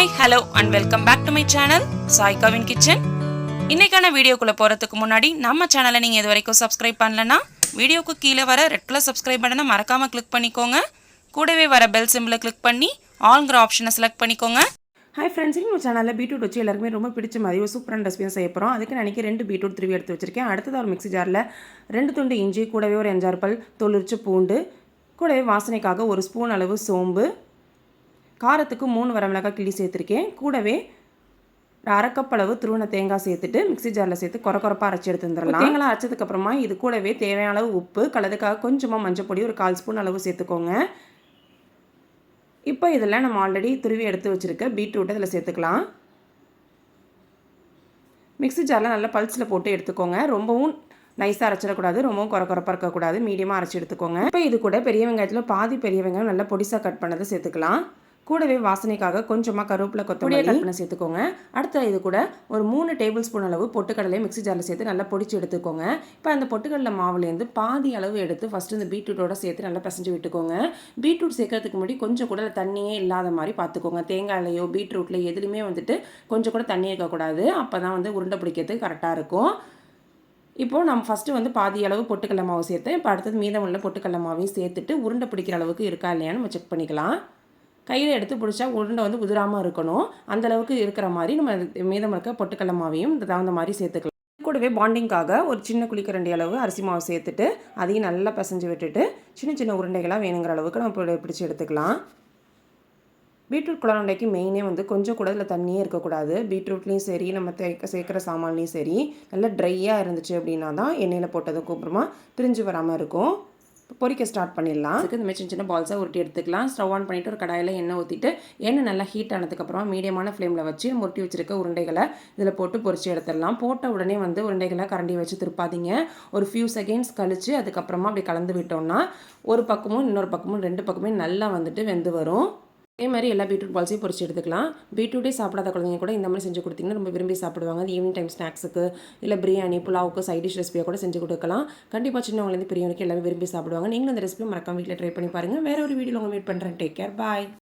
Hi hello and welcome back to my channel சாய்காவின் kitchen இன்றைக்கான வீடியோக்குள்ளே போகிறதுக்கு முன்னாடி நம்ம சேனலை நீங்கள் இது வரைக்கும் சப்ஸ்கிரைப் பண்ணலன்னா வீடியோக்கு கீழே வர ரெட் கலர் சப்ஸ்கிரைப் பட்டனை மறக்காமல் கிளிக் பண்ணிக்கோங்க. கூடவே வர பெல் சிம்பிளை கிளிக் பண்ணி ஆல்ங்கிற ஆப்ஷனை செலக்ட் பண்ணிக்கோங்க. ஹாய் ஃப்ரெண்ட்ஸ் நம்ம சேனலில் பீட்ரூட் வச்சு எல்லாருக்குமே ரொம்ப பிடிச்ச மாதிரி ஒரு சூப்பரான ரெசிபியும் செய்ய போகிறோம் அதுக்கு நான் ரெண்டு பீட்ரூட் திருவி எடுத்து வச்சிருக்கேன். அடுத்தது ஒரு மிக்ஸி ஜாரில் ரெண்டு துண்டு இஞ்சி கூடவே ஒரு அஞ்சாறு பல் தொளிர்ச்சி பூண்டு கூடவே வாசனைக்காக ஒரு ஸ்பூன் அளவு சோம்பு காரத்துக்கு மூணு வரமிளகாய் கிள்ளி சேர்த்துருக்கேன். கூடவே ஒரு அரை கப் அளவு துருவன தேங்காய் சேர்த்துட்டு மிக்ஸி ஜாரில் சேர்த்து குறை குறைப்பாக அரைச்சி எடுத்து வந்துடலாம். தேங்காய் அரைச்சதுக்கப்புறமா இது கூடவே தேவையான அளவு உப்பு கலதுக்காக கொஞ்சமாக மஞ்சள் பொடி ஒரு கால் ஸ்பூன் அளவு சேர்த்துக்கோங்க. இப்போ இதில் நம்ம ஆல்ரெடி துருவி எடுத்து வச்சுருக்க பீட்ரூட் இதில் சேர்த்துக்கலாம். மிக்ஸி ஜாரில் நல்லா பல்ஸில் போட்டு எடுத்துக்கோங்க. ரொம்பவும் நைஸாக அரைச்சிடக்கூடாது ரொம்பவும் குறை குறைப்பாக இருக்கக்கூடாது. மீடியமாக அரைச்சி எடுத்துக்கோங்க. இப்போ இது கூட பெரிய வெங்காயத்தில் பாதி பெரிய வெங்காயம் நல்லா பொடிசாக கட் பண்ணதை சேர்த்துக்கலாம். கூடவே வாசனைக்காக கொஞ்சமாக கருவேப்பிலை கொத்தமல்லி கட் பண்ண சேர்த்துக்கோங்க. அடுத்த இது கூட ஒரு மூணு டேபிள் ஸ்பூன் அளவு பொட்டுக்கடலையை மிக்ஸி ஜாரில் சேர்த்து நல்லா பொடிச்சு எடுத்துக்கோங்க. இப்போ அந்த பொட்டுக்கடலை மாவுலேருந்து பாதி அளவு எடுத்து ஃபஸ்ட்டு இந்த பீட்ரூட்டோட சேர்த்து நல்லா பிசைஞ்சு விட்டுக்கோங்க. பீட்ரூட் சேர்க்கறதுக்கு முன்னாடி கொஞ்சம் கூட தண்ணியே இல்லாத மாதிரி பார்த்துக்கோங்க தேங்காயிலையோ பீட்ரூட்டில் எதுலையுமே வந்துட்டு கொஞ்சம் கூட தண்ணி இருக்கக்கூடாது அப்போ தான் வந்து உருண்டை பிடிக்கிறதுக்கு கரெக்டாக இருக்கும். இப்போது நம்ம ஃபஸ்ட்டு வந்து பாதி அளவு பொட்டுக்கடலை மாவு சேர்த்தேன் இப்போ அடுத்தது மீதமுள்ள பொட்டுக்கடலை மாவையும் சேர்த்துட்டு உருண்டை பிடிக்கிற அளவுக்கு இருக்கா இல்லையான்னு நம்ம செக் பண்ணிக்கலாம். கையில் எடுத்து பிடிச்சா உருண்டை வந்து உதிராமல் இருக்கணும். அந்த அளவுக்கு இருக்கிற மாதிரி நம்ம மீதம் இருக்க பொட்டுக்கடலை மாவையும் தகுந்த மாதிரி சேர்த்துக்கலாம். கூடவே பாண்டிங்காக ஒரு சின்ன குளிக்கரண்டி அளவு அரிசி மாவு சேர்த்துட்டு அதையும் நல்லா பிசைஞ்சு விட்டுட்டு சின்ன சின்ன உருண்டைகளாக வேணுங்கிற அளவுக்கு நம்ம பிடிச்சி எடுத்துக்கலாம். பீட்ரூட் குழந்தைக்கு மெயினே வந்து கொஞ்சம் கூட இதில் தண்ணியே இருக்கக்கூடாது. பீட்ரூட்லேயும் சரி நம்ம தேக்க சேர்க்குற சாமான்லேயும் சரி நல்லா ட்ரையாக இருந்துச்சு அப்படின்னா தான் எண்ணெயில் போட்டதுக்கு அப்புறமா பிரிஞ்சு வராமல் இருக்கும். பொறிக்க ஸ்டார்ட் பண்ணிடலாம். அதுக்கு இந்த மாதிரி சின்ன சின்ன பால்ஸாக உருட்டி எடுத்துக்கலாம். ஸ்டவ் ஆன் பண்ணிவிட்டு ஒரு கடாயில் எண்ணெய் ஊற்றிட்டு எண்ணெய் நல்லா ஹீட் ஆனதுக்கப்புறமா மீடியமான ஃப்ளேமில் வச்சு முருட்டி வச்சிருக்க உருண்டைகளை இதில் போட்டு பொறிச்சு எடுத்துடலாம். போட்ட உடனே வந்து உருண்டைகளை கரண்டி வச்சு திருப்பாதீங்க. ஒரு ஃபியூ செகண்ட்ஸ் கழித்து அதுக்கப்புறமா அப்படி கலந்து விட்டோம்னா ஒரு பக்கமும் இன்னொரு பக்கமும் ரெண்டு பக்கமே நல்லா வந்துட்டு வெந்து வரும். அதே மாதிரி எல்லா பீட்ரூட் பால்ஸையும் பொரிச்சு எடுத்துக்கலாம். பீட்ரூட்டே சாப்பிடாத குழந்தைங்க கூட இந்த மாதிரி செஞ்சு கொடுத்தீங்கன்னா ரொம்ப விரும்பி சாப்பிடுவாங்க. அது ஈவினிங் டைம் ஸ்நாக்ஸுக்கு இல்லை பிரியாணி புலாவுக்கு சைட் டிஷ் ரெசிபியாக கூட செஞ்சு கொடுக்கலாம். கண்டிப்பாக சின்னவங்கலேருந்து பெரியவனுக்கு எல்லாமே விரும்பி சாப்பிடுவாங்க. நீங்களும் அந்த ரெசிபி மறக்காம வீட்டில் ட்ரை பண்ணி பாருங்கள் வேறு ஒரு வீடியோவில் உங்கள் மீட் பண்ணுறேன் டேக் கேர் பாய்